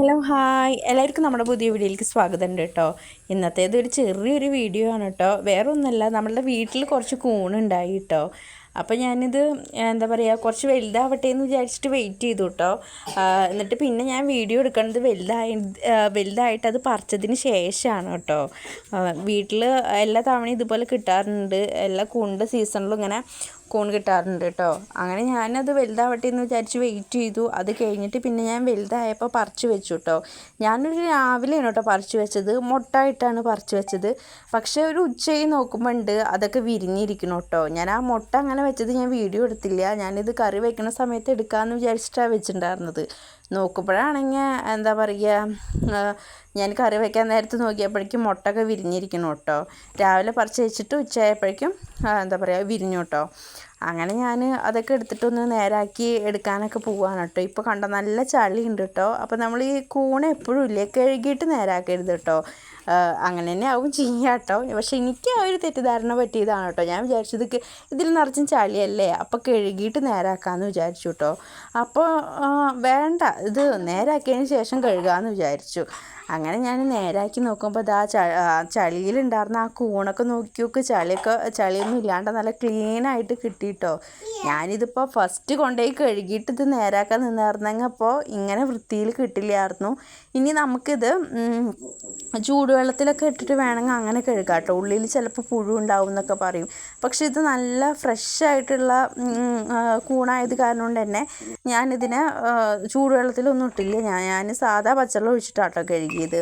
Hello hi. എല്ലാവർക്കും നമ്മുടെ പുതിയ വീഡിയോയിലേക്ക് സ്വാഗതം ഉണ്ട് കേട്ടോ. ഇന്നത്തേത് ഒരു ചെറിയൊരു വീഡിയോ ആണ് കേട്ടോ. വേറൊന്നുമല്ല നമ്മളുടെ വീട്ടിൽ കുറച്ച് കൂണുണ്ടായി കേട്ടോ. അപ്പോൾ ഞാനിത് എന്താ പറയുക കുറച്ച് വലുതാവട്ടെ എന്ന് വിചാരിച്ചിട്ട് വെയിറ്റ് ചെയ്തു കേട്ടോ എന്നിട്ട് പിന്നെ ഞാൻ വീഡിയോ എടുക്കുന്നത് വലുതായി വലുതായിട്ട് അത് പറിച്ചതിന് ശേഷമാണ് കേട്ടോ വീട്ടിൽ എല്ലാ തവണയും ഇതുപോലെ കിട്ടാറുണ്ട്. എല്ലാ കൂണിന്റെ സീസണിലും ഇങ്ങനെ കൂൺ കിട്ടാറുണ്ട് കേട്ടോ അങ്ങനെ ഞാനത് വലുതാവട്ടെ എന്ന് വിചാരിച്ച് വെയിറ്റ് ചെയ്തു. അത് കഴിഞ്ഞിട്ട് പിന്നെ ഞാൻ വലുതായപ്പോൾ പറിച്ചു വെച്ചു കേട്ടോ ഞാനൊരു രാവിലെയാണ് കേട്ടോ പറിച്ചു വെച്ചത്. മുട്ടായിട്ടാണ് പറിച്ചു വെച്ചത്. പക്ഷേ ഒരു ഉച്ചയിൽ നോക്കുമ്പോൾ ഉണ്ട് അതൊക്കെ വിരിഞ്ഞിരിക്കണം കേട്ടോ ഞാൻ ആ മുട്ട അങ്ങനെ വെച്ചത് ഞാൻ വീഡിയോ എടുത്തില്ല. ഞാനിത് കറി വെക്കുന്ന സമയത്ത് എടുക്കാമെന്ന് വിചാരിച്ചിട്ടാണ് വെച്ചിട്ടുണ്ടായിരുന്നത് നോക്കുമ്പോഴാണെങ്കിൽ എന്താ പറയുക ഞാൻ കറി വയ്ക്കാൻ നേരത്ത് നോക്കിയപ്പോഴേക്കും മുട്ടൊക്കെ വിരിഞ്ഞിരിക്കണം കേട്ടോ. രാവിലെ പറിച്ച് വെച്ചിട്ട് ഉച്ചയായപ്പോഴേക്കും എന്താ പറയുക വിരിഞ്ഞു കേട്ടോ. അങ്ങനെ ഞാൻ അതൊക്കെ എടുത്തിട്ടൊന്ന് നേരാക്കി എടുക്കാനൊക്കെ പോവാണ് കേട്ടോ. ഇപ്പോൾ കണ്ട നല്ല ചളി ഉണ്ട് കേട്ടോ. അപ്പോൾ നമ്മൾ ഈ കൂണ എപ്പോഴും ഇല്ലേ കഴുകിയിട്ട് നേരാക്കരുത് കേട്ടോ. അങ്ങനെ തന്നെ ആവും ചെയ്യാം കേട്ടോ. പക്ഷെ എനിക്ക് ആ ഒരു തെറ്റിദ്ധാരണ പറ്റിയതാണ് കേട്ടോ. ഞാൻ വിചാരിച്ചത് ഇതിൽ നിറച്ചും ചളിയല്ലേ അപ്പോൾ കഴുകിയിട്ട് നേരാക്കാമെന്ന് വിചാരിച്ചു കേട്ടോ. അപ്പോൾ വേണ്ട ഇത് നേരാക്കിയതിന് ശേഷം കഴുകാമെന്ന് വിചാരിച്ചു. അങ്ങനെ ഞാൻ നേരാക്കി നോക്കുമ്പോൾ ഇതാ ച ചളിയിലുണ്ടായിരുന്ന ആ കൂണൊക്കെ നോക്കി നോക്ക് ചളിയൊക്കെ ചളിയൊന്നും ഇല്ലാണ്ട് നല്ല ക്ലീനായിട്ട് കിട്ടിയിട്ടോ ഞാനിതിപ്പോൾ ഫസ്റ്റ് കൊണ്ടുപോയി കഴുകിയിട്ട് ഇത് നേരാക്കാൻ നിന്നായിരുന്നെങ്കിൽ അപ്പോൾ ഇങ്ങനെ വൃത്തിയിൽ കിട്ടില്ലായിരുന്നു ഇനി നമുക്കിത് ചൂടുവെള്ളത്തിലൊക്കെ ഇട്ടിട്ട് വേണമെങ്കിൽ അങ്ങനെ കഴുകാം കേട്ടോ ഉള്ളിൽ ചിലപ്പോൾ പുഴു ഉണ്ടാവും എന്നൊക്കെ പറയും. പക്ഷെ ഇത് നല്ല ഫ്രഷ് ആയിട്ടുള്ള കൂണായത് കാരണം കൊണ്ട് തന്നെ ഞാനിതിനെ ചൂടുവെള്ളത്തിലൊന്നും ഇട്ടില്ല. ഞാൻ ഞാൻ സാധാ പച്ചവെള്ളം ഒഴിച്ചിട്ടാട്ടോ കഴുകിയത്.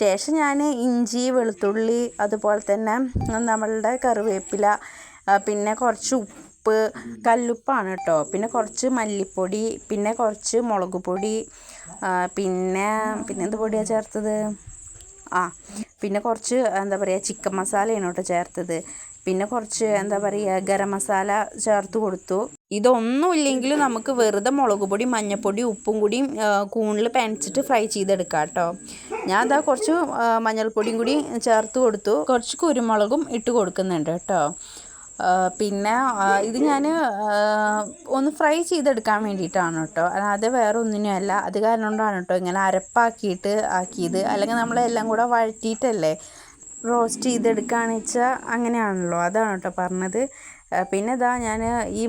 ശേഷം ഞാൻ ഇഞ്ചി വെളുത്തുള്ളി അതുപോലെ തന്നെ നമ്മളുടെ കറിവേപ്പില പിന്നെ കുറച്ച് ഉപ്പ് കല്ലുപ്പാണ് കേട്ടോ പിന്നെ കുറച്ച് മല്ലിപ്പൊടി പിന്നെ കുറച്ച് മുളക് പൊടി പിന്നെ പിന്നെ എന്ത് പൊടിയാണ് ചേർത്തത്? ആ പിന്നെ കുറച്ച് എന്താ പറയുക ചിക്കൻ മസാലയാണ് കേട്ടോ ചേർത്തത്. പിന്നെ കുറച്ച് എന്താ പറയുക ഗരം മസാല ചേർത്ത് കൊടുത്തു. ഇതൊന്നും ഇല്ലെങ്കിലും നമുക്ക് വെറുതെ മുളക് പൊടി മഞ്ഞൾപ്പൊടി ഉപ്പും കൂടിയും കൂണിൽ പനച്ചിട്ട് ഫ്രൈ ചെയ്തെടുക്കാം കേട്ടോ. ഞാൻ അതാ കുറച്ച് മഞ്ഞൾപ്പൊടിയും കൂടി ചേർത്ത് കൊടുത്തു. കുറച്ച് കുരുമുളകും ഇട്ട് കൊടുക്കുന്നുണ്ട് കേട്ടോ. പിന്നെ ഇത് ഞാൻ ഒന്ന് ഫ്രൈ ചെയ്തെടുക്കാൻ വേണ്ടിയിട്ടാണ് കേട്ടോ. അല്ലാതെ വേറെ ഒന്നിനും അല്ല. അത് കാരണം കൊണ്ടാണ് കേട്ടോ ഇങ്ങനെ അരപ്പാക്കിയിട്ട് ആക്കിയത്. അല്ലെങ്കിൽ നമ്മളെല്ലാം കൂടെ വഴറ്റിയിട്ടല്ലേ? റോസ്റ്റ് ചെയ്തെടുക്കുകയാണ് വെച്ചാൽ അങ്ങനെയാണല്ലോ. അതാണ് കേട്ടോ പറഞ്ഞത്. പിന്നെ ഇതാ ഞാൻ ഈ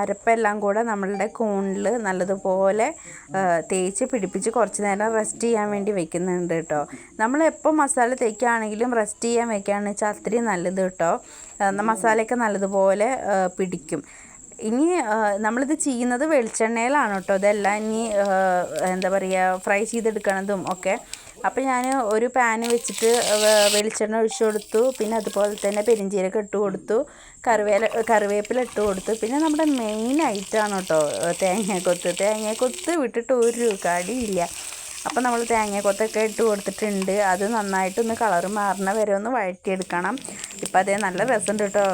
അരപ്പെല്ലാം കൂടെ നമ്മളുടെ കൂണിൽ നല്ലതുപോലെ തേച്ച് പിടിപ്പിച്ച് കുറച്ച് നേരം റെസ്റ്റ് ചെയ്യാൻ വേണ്ടി വെക്കുന്നുണ്ട് കേട്ടോ നമ്മൾ എപ്പോൾ മസാല തേക്കുകയാണെങ്കിലും റെസ്റ്റ് ചെയ്യാൻ വെക്കുകയാണെന്ന് വെച്ചാൽ അത്രയും നല്ലത് കേട്ടോ മസാലയൊക്കെ നല്ലതുപോലെ പിടിക്കും. ഇനി നമ്മളിത് ചെയ്യുന്നത് വെളിച്ചെണ്ണയിലാണ് കേട്ടോ ഇതെല്ലാം ഇനി എന്താ പറയുക ഫ്രൈ ചെയ്തെടുക്കണതും ഒക്കെ. അപ്പോൾ ഞാൻ ഒരു പാൻ വെച്ചിട്ട് വെളിച്ചെണ്ണ ഒഴിച്ചു കൊടുത്തു. പിന്നെ അതുപോലെ തന്നെ പെരിഞ്ചീരകം ഇട്ട് കൊടുത്തു. കറിവേല കറിവേപ്പില ഇട്ട് കൊടുത്തു. പിന്നെ നമ്മുടെ മെയിൻ ഐറ്റമാണ് കേട്ടോ തേങ്ങാക്കൊത്ത്. തേങ്ങാക്കൊത്ത് വിട്ടിട്ട് ഒരു കടിയില്ല. അപ്പോൾ നമ്മൾ തേങ്ങാക്കൊത്തൊക്കെ ഇട്ട് കൊടുത്തിട്ടുണ്ട്. അത് നന്നായിട്ടൊന്ന് കളർ മാറണ വരെ ഒന്ന് വഴറ്റിയെടുക്കണം. ഇപ്പം അതേ നല്ല രസമുണ്ട് കേട്ടോ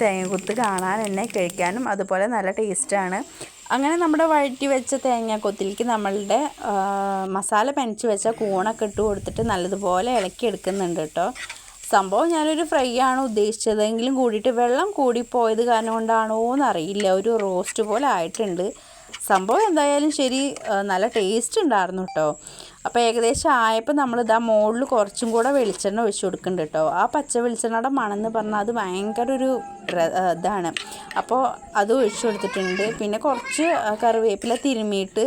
തേങ്ങാക്കൊത്ത് കാണാൻ തന്നെ കഴിക്കാനും. അതുപോലെ നല്ല ടേസ്റ്റാണ് അങ്ങനെ നമ്മുടെ വഴറ്റി വെച്ച തേങ്ങ തേങ്ങാക്കൊത്തിലേക്ക് നമ്മളുടെ മസാല പെനച്ച് വെച്ച കൂണൊക്കെ ഇട്ട് കൊടുത്തിട്ട് നല്ലതുപോലെ ഇളക്കി എടുക്കുന്നുണ്ട് കേട്ടോ. സംഭവം ഞാനൊരു ഫ്രൈ ആണ് ഉദ്ദേശിച്ചതെങ്കിലും കൂടിയിട്ട് വെള്ളം കൂടിപ്പോയത് കാരണം കൊണ്ടാണോ എന്നറിയില്ല. ഒരു റോസ്റ്റ് പോലെ ആയിട്ടുണ്ട്. സംഭവം എന്തായാലും ശരി നല്ല ടേസ്റ്റ് ഉണ്ടായിരുന്നു കേട്ടോ. അപ്പോൾ ഏകദേശം ആയപ്പോൾ നമ്മൾ ഇതാ മുകളിൽ കുറച്ചും കൂടെ വെളിച്ചെണ്ണ ഒഴിച്ചു കൊടുക്കുന്നുണ്ട് കേട്ടോ ആ പച്ച വെളിച്ചെണ്ണയുടെ മണമെന്ന് പറഞ്ഞാൽ അത് ഭയങ്കര ഒരു ഇതാണ്. അപ്പോൾ അത് ഒഴിച്ചു കൊടുത്തിട്ടുണ്ട്. പിന്നെ കുറച്ച് കറിവേപ്പില തിരുമിയിട്ട്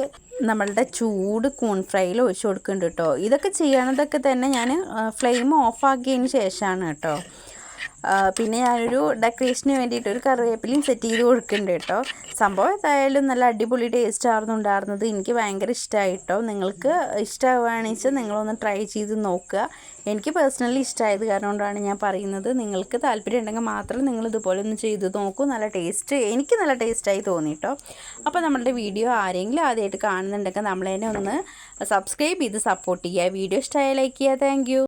നമ്മളുടെ ചൂട് കൂൺ ഫ്രൈയിൽ ഒഴിച്ചു കൊടുക്കുന്നുണ്ട് കേട്ടോ ഇതൊക്കെ ചെയ്യണതൊക്കെ തന്നെ ഞാൻ ഫ്ലെയിം ഓഫ് ആക്കിയതിന് ശേഷമാണ് കേട്ടോ പിന്നെ ഞാനൊരു ഡെക്കറേഷന് വേണ്ടിയിട്ട് ഒരു കറിവേപ്പിലയും സെറ്റ് ചെയ്ത് കൊടുക്കുന്നുണ്ട് കേട്ടോ. സംഭവം എന്തായാലും നല്ല അടിപൊളി ടേസ്റ്റ് ആയിരുന്നു ഉണ്ടായിരുന്നത്. എനിക്ക് ഭയങ്കര ഇഷ്ടമായി കേട്ടോ നിങ്ങൾക്ക് വെച്ചാൽ നിങ്ങളൊന്ന് ട്രൈ ചെയ്ത് നോക്കുക. എനിക്ക് പേഴ്സണലി ഇഷ്ടമായത് കാരണം കൊണ്ടാണ് ഞാൻ പറയുന്നത്. നിങ്ങൾക്ക് താല്പര്യം ഉണ്ടെങ്കിൽ മാത്രം നിങ്ങൾ ഇതുപോലെ ഒന്ന് ചെയ്ത് നോക്കൂ. നല്ല ടേസ്റ്റ് എനിക്ക് നല്ല ടേസ്റ്റായി തോന്നി കേട്ടോ. അപ്പോൾ നമ്മളുടെ വീഡിയോ ആരെങ്കിലും ആദ്യമായിട്ട് കാണുന്നുണ്ടെങ്കിൽ നമ്മളതിനെ ഒന്ന് സബ്സ്ക്രൈബ് ചെയ്ത് സപ്പോർട്ട് ചെയ്യുക. വീഡിയോ ഇഷ്ടമായ ലൈക്ക് ചെയ്യുക. താങ്ക്